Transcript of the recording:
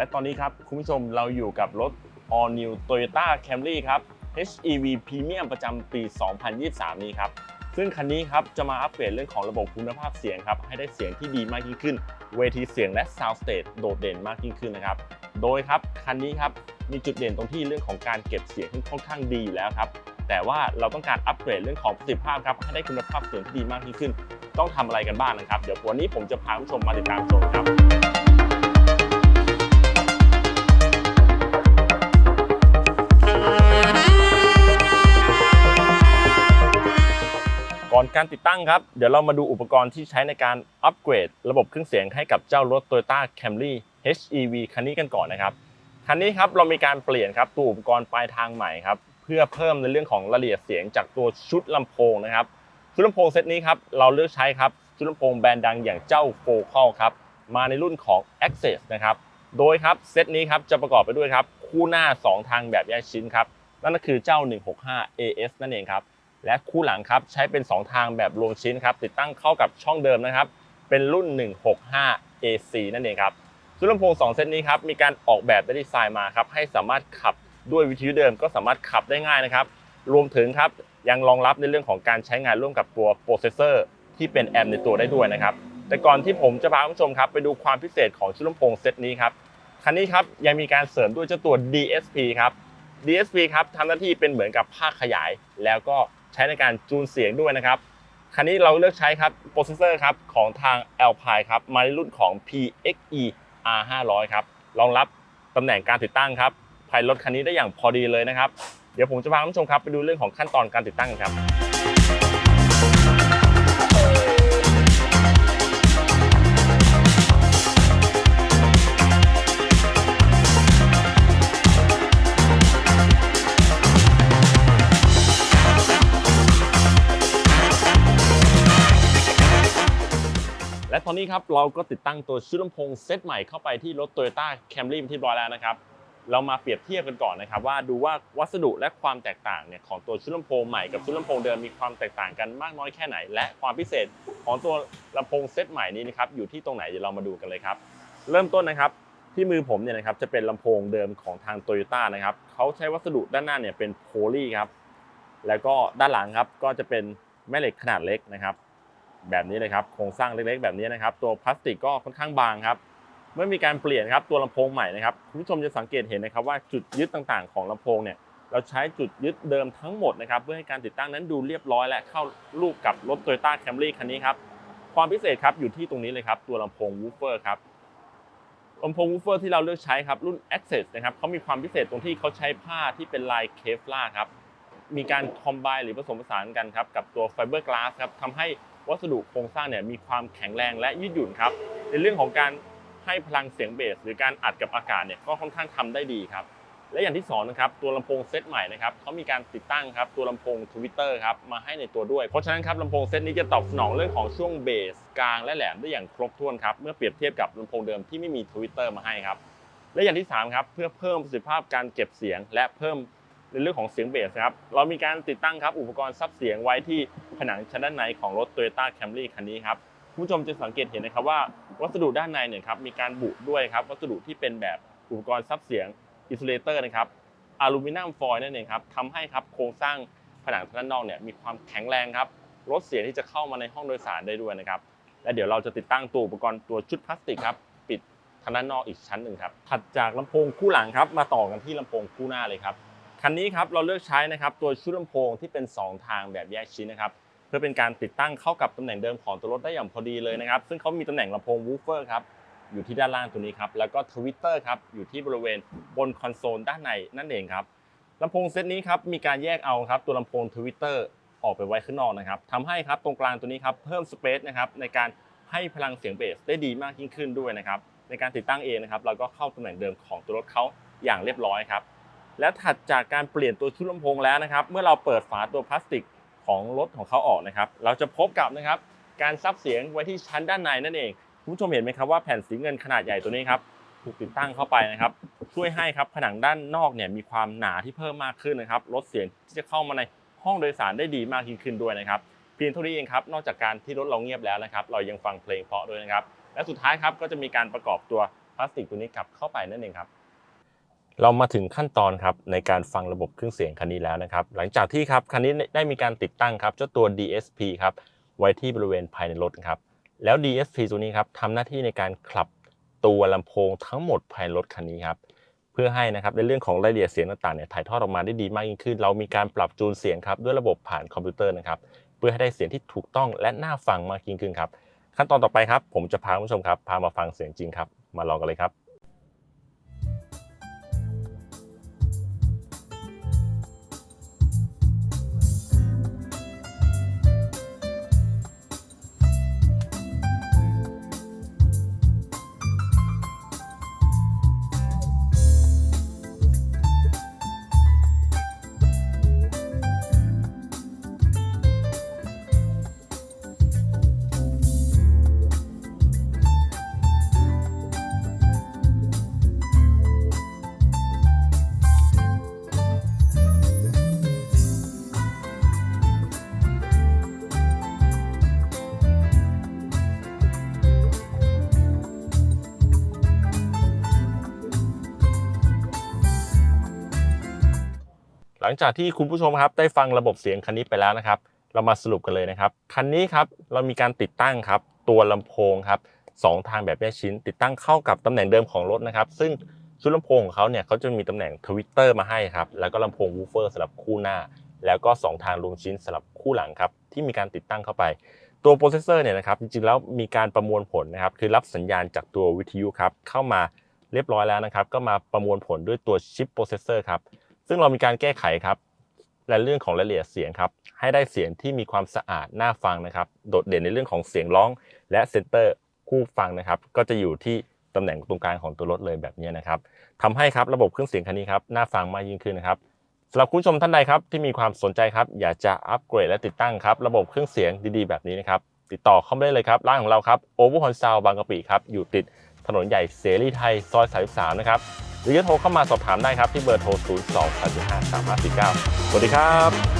และตอนนี้ครับคุณผู้ชมเราอยู่กับรถ All New Toyota Camry ครับ HEV Premium ประจำปี 2023 นี้ครับ ซึ่งคันนี้ครับจะมาอัปเกรดเรื่องของระบบคุณภาพเสียงครับ ให้ได้เสียงที่ดีมากยิ่งขึ้น เวทีเสียงและ Sound Stage โดดเด่นมากยิ่งขึ้นนะครับ โดยครับคันนี้ครับมีจุดเด่นตรงที่เรื่องของการเก็บเสียงที่ค่อนข้างดีอยู่แล้วครับ แต่ว่าเราต้องการอัปเกรดเรื่องของประสิทธิภาพครับให้ได้คุณภาพเสียงที่ดีมากยิ่งขึ้น ต้องทำอะไรกันบ้างนะครับ เดี๋ยววันนี้ผมจะพาคุณผู้ชมมาติดตามชมครับ อนการติดตั้งครับ เดี๋ยวเรามาดูอุปกรณ์ที่ใช้ในการอัปเกรด ระบบเครื่องเสียงให้กับเจ้ารถ Toyota Camry HEV คันนี้กันก่อนนะครับ คันนี้ครับเรามีการเปลี่ยนครับตัวอุปกรณ์ปลายทางใหม่ครับ เพื่อเพิ่มในเรื่องของรายละเอียดเสียงจากตัวชุดลำโพงนะครับ ชุดลำโพงเซตนี้ครับเราเลือกใช้ครับชุดลำโพงแบรนด์ดังอย่างเจ้า Focal ครับมาในรุ่นของ Access นะครับ โดยครับเซตนี้ครับจะประกอบไปด้วยครับคู่หน้า 2 ทางแบบแยกชิ้นครับนั่นก็คือเจ้า 165 AS นั่นเองครับ และคู่หลังครับใช้เป็น 2 ทางแบบรวมชิ้นครับติดตั้งเข้ากับช่องเดิมนะครับ เป็นรุ่น 165 AC นั่นเองครับชุดลำโพง2เซตนี้ครับมีการออกแบบและดีไซน์มาครับให้สามารถขับด้วยวิทยุเดิมก็สามารถขับได้ง่ายนะครับ รวมถึงครับยังรองรับในเรื่องของการใช้งานร่วมกับตัวโปรเซสเซอร์ที่เป็นแอมในตัวได้ด้วยนะครับ แต่ก่อนที่ผมจะพาคุณผู้ชมครับไปดูความพิเศษของชุดลำโพงเซตนี้ครับคันนี้ครับยังมีการเสริมด้วยเจ้าตัว DSP ครับ DSP ครับทำหน้าที่เป็นเหมือนกับภาคขยายแล้วก็ ใช้ในการจูนเสียงด้วยนะครับ คันนี้เราเลือกใช้ครับโปรเซสเซอร์ครับของทาง Alpine ครับมาในรุ่นของ PXE R500 ครับรองรับตำแหน่งการติดตั้งครับภายรถคันนี้ได้อย่างพอดีเลยนะครับ เดี๋ยวผมจะพาท่านผู้ชมครับไปดูเรื่องของขั้นตอนการติดตั้งกันครับ อนนี้ครับเราก็ติดตั้งตัวชุดลำโพงเซตใหม่เข้าไปที่รถ Toyota Camry ที่บร้อยแล้วนะครับ เรามาเปรียบเทียบกันก่อนนะครับว่าดูว่าวัสดุและความแตกต่างเนี่ยของตัวชุดลำโพงใหม่กับชุดลำโพงเดิมมีความแตกต่างกันมากน้อยแค่ไหน และความพิเศษของตัวลำโพงเซตใหม่นี้นะครับอยู่ที่ตรงไหนเดี๋ยวเรามาดูกันเลยครับ เริ่มต้นนะครับที่มือผมเนี่ยนะครับจะเป็นลำโพงเดิมของทาง Toyota นะครับเขาใช้วัสดุด้านหน้าเนี่ยเป็นโพลีครับแล้วก็ด้านหลังครับก็จะเป็นแม่เหล็กขนาดเล็กนะครับ แบบนี้เลยครับโครงสร้างเล็กๆแบบนี้นะครับ ตัวพลาสติกก็ค่อนข้างบางครับเมื่อมีการเปลี่ยนครับตัวลำโพงใหม่นะครับคุณผู้ชมจะสังเกตเห็นนะครับว่าจุดยึดต่างๆ ของลำโพงเนี่ยเราใช้จุดยึดเดิมทั้งหมดนะครับเพื่อให้การติดตั้งนั้นดูเรียบร้อย และเข้ารูปกับรถ Toyota Camry คันนี้ครับความพิเศษครับอยู่ที่ตรงนี้เลยครับตัวลำโพงวูฟเฟอร์ครับลำโพงวูฟเฟอร์ที่เราเลือกใช้ครับรุ่น Access นะครับเขามีความพิเศษตรงที่เขาใช้ผ้าที่เป็นลายเคฟล่าครับมีการคอมไบหรือผสมผสานกันครับกับตัวไฟเบอร์กลาสครับทำให้ วัสดุโครงสร้างเนี่ยมีความแข็งแรงและยืดหยุ่นครับในเรื่องของการให้พลังเสียงเบส หรือการอัดกับอากาศเนี่ยก็ค่อนข้างทำได้ดีครับและอย่างที่สองนะครับตัวลำโพงเซตใหม่นะครับเขามีการติดตั้งครับตัวลำโพงทวิตเตอร์ครับมาให้ในตัวด้วย เพราะฉะนั้นครับลำโพงเซตนี้จะตอบสนองเรื่องของช่วงเบสกลางและแหลมได้อย่างครบถ้วนครับเมื่อเปรียบเทียบกับลำโพงเดิมที่ไม่มีทวิตเตอร์มาให้ครับและอย่างที่สามครับเพื่อเพิ่มประสิทธิภาพการเก็บเสียง และเพิ่มในเรื่องของเสียงเบสครับเรามีการติดตั้งครับอุปกรณ์ซับเสียงไว้ที่ ผนังชั้นด้านในของรถ Toyota Camry คันนี้ครับคุณผู้ชมจะสังเกตเห็นนะครับว่าวัสดุด้านในเนี่ยครับมีการบุด้วยครับวัสดุที่เป็นแบบอุปกรณ์ซับเสียงอิส u เลเตอร์นะครับอลูมิเนียมฟอยล์นั่นเองครับทำให้ครับโครงสร้างผนังทางด้านนอกเนี่ยมีความแข็งแรงครับลดเสียงที่จะเข้ามาในห้องโดยสารได้ด้วยนะครับและเดี๋ยวเราจะติดตั้งตัวอุปกรณ์ตัวชุดพลาสติกครับปิดทางด้านนอกอีกชั้นหนึ่งครับถัดจากลำโพงคู่หลังครับมาต่อกันที่ลำโพงคู่หน้าเลยครับคันนี้ครับเราเลือกใช้นะครับตัวชุดลำโพงที่เป็น 2 ทางแบบแยกชิ้นนะครับ เพื่อเป็นการติดตั้งเข้ากับตำแหน่งเดิมของตัวรถได้อย่างพอดีเลยนะครับ ซึ่งเขามีตำแหน่งลำโพงวูฟเฟอร์ครับอยู่ที่ด้านล่างตัวนี้ครับแล้วก็ทวิตเตอร์ครับอยู่ที่บริเวณบนคอนโซลด้านในนั่นเองครับลำโพงเซตนี้ครับมีการแยกเอาครับตัวลำโพงทวิตเตอร์ออกไปไว้ข้างนอกนะครับทำให้ครับตรงกลางตัวนี้ครับเพิ่มสเปซนะครับในการให้พลังเสียงเบสได้ดีมากยิ่งขึ้นด้วยนะครับในการติดตั้งเองนะครับเราก็เข้าตำแหน่งเดิมของตัวรถเขาอย่างเรียบร้อยครับและถัดจากการเปลี่ยนตัวชุดลำโพงแล้วนะครับ เมื่อเราเปิดฝาตัวพลาสติก ของรถของเขาออกนะครับ เราจะพบกับนะครับการซับเสียงไว้ที่ชั้นด้านในนั่นเองคุณผู้ชมเห็นไหมครับว่าแผ่นสีเงินขนาดใหญ่ตัวนี้ครับถูกติดตั้งเข้าไปนะครับ ช่วยให้ครับผนังด้านนอกเนี่ยมีความหนาที่เพิ่มมากขึ้นนะครับลดเสียงที่จะเข้ามาในห้องโดยสารได้ดีมากยิ่งขึ้นด้วยนะครับเพียงเท่านี้เองครับนอกจากการที่รถเราเงียบแล้วนะครับ เรายังฟังเพลงเพราะด้วยนะครับ และสุดท้ายครับก็จะมีการประกอบตัวพลาสติกตัวนี้กลับเข้าไปนั่นเองครับ เรามาถึงขั้นตอนครับในการฟังระบบเครื่องเสียงคันนี้แล้วนะครับ หลังจากที่ครับคันนี้ได้มีการติดตั้งครับเจ้าตัว DSP ครับไว้ที่บริเวณภายในรถครับแล้ว DSP ตัวนี้ครับทำหน้าที่ในการขับตัวลำโพงทั้งหมดภายในรถคันนี้ครับเพื่อให้นะครับในเรื่องของรายละเอียดเสียงต่างๆเนี่ยถ่ายทอดออกมาได้ดีมากยิ่งขึ้น เรามีการปรับจูนเสียงครับด้วยระบบผ่านคอมพิวเตอร์นะครับเพื่อให้ได้เสียงที่ถูกต้องและน่าฟังมากยิ่งขึ้นครับขั้นตอนต่อไปครับผมจะพาคุณผู้ชมครับพามาฟังเสียงจริงครับมาลองกันเลยครับ หลังจากที่คุณผู้ชมครับได้ฟังระบบเสียงคันนี้ไปแล้วนะครับ เรามาสรุปกันเลยนะครับคันนี้ครับเรามีการติดตั้งครับตัวลำโพงครับสองทางแบบแยกชิ้น ติดตั้งเข้ากับตำแหน่งเดิมของรถนะครับ ซึ่งชุดลำโพงของเขาเนี่ยเขาจะมีตำแหน่งทวิตเตอร์มาให้ครับแล้วก็ลำโพงวูเฟอร์สำหรับคู่หน้า แล้วก็สองทางรวมชิ้นสำหรับคู่หลังครับที่มีการติดตั้งเข้าไป ตัวโปรเซสเซอร์เนี่ยนะครับจริงๆแล้วมีการประมวลผลนะครับคือรับสัญญาณจากตัววิทยุครับเข้ามาเรียบร้อยแล้วนะครับก็มาประมวลผลด้วยตัวชิปโปรเซสเซอร์ครับ ซึ่งเรามีการแก้ไขครับ และเรื่องของรายละเอียดเสียงครับ ให้ได้เสียงที่มีความสะอาดน่าฟังนะครับ โดดเด่นในเรื่องของเสียงร้อง และเซนเตอร์คู่ฟังนะครับ ก็จะอยู่ที่ตำแหน่งตรงกลางของตัวรถเลยแบบนี้นะครับทำให้ครับระบบเครื่องเสียงคันนี้ครับน่าฟังมากยิ่งขึ้นนะครับสำหรับคุณผู้ชมท่านใดครับที่มีความสนใจครับ อยากจะอัปเกรดและติดตั้งครับ ระบบเครื่องเสียงดีๆ แบบนี้นะครับ ติดต่อเข้ามาได้เลยครับ ร้านของเราครับโอเวอร์ฮอนซาวบางกะปิครับอยู่ติดถนนใหญ่เสรีไทย ซอย 33 นะครับ หรือจะโทรเข้ามาสอบถามได้ครับ ที่เบอร์โทร 0 2 3 5 3 5 4 9 สวัสดีครับ